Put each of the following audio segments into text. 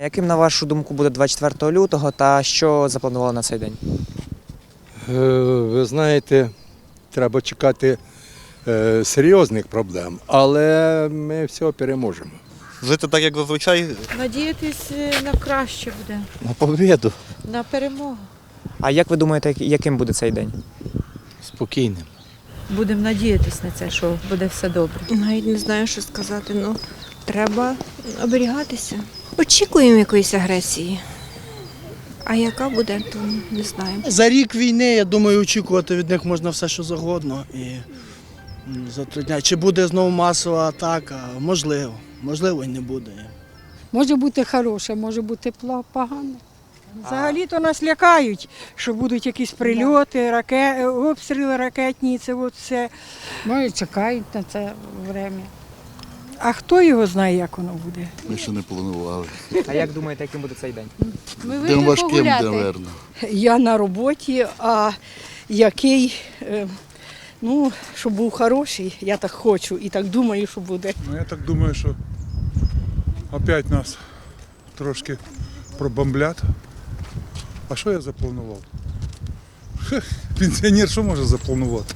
Яким, на вашу думку, буде 24 лютого та що запланували на цей день? Е, Ви знаєте, треба чекати е, серйозних проблем, але ми все переможемо. Жити так, як зазвичай, Надіятись е, на краще буде, на побіду. на перемогу. А як ви думаєте, яким буде цей день? Спокійним. Будемо надіятись на це, що буде все добре. Навіть не знаю, що сказати. Ну, треба оберігатися. Очікуємо якоїсь агресії. А яка буде, то не знаю. За рік війни, я думаю, очікувати від них можна все, що завгодно. І за три дня. Чи буде знову масова атака? Можливо. Можливо, і не буде. Може бути хороше, може бути погане. Взагалі-то нас лякають, що будуть якісь прильоти, раке... обстріли ракетні, це от все. Може, чекають на це время. А хто його знає, як воно буде? Ми ще не планували. А як думаєте, яким буде цей день? Ми День важким, напевно. Я на роботі, а який, е, ну, щоб був хороший, я так хочу і так думаю, що буде. Ну, я так думаю, що опять нас трошки пробомблять. А що я запланував? Хе, Пенсіонер що може запланувати?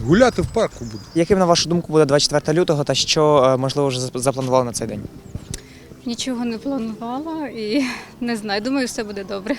Гуляти в парку буду. Яким, на вашу думку, буде 24 лютого та що, е, можливо, вже запланували на цей день? Нічого не планувала і не знаю. Думаю, все буде добре.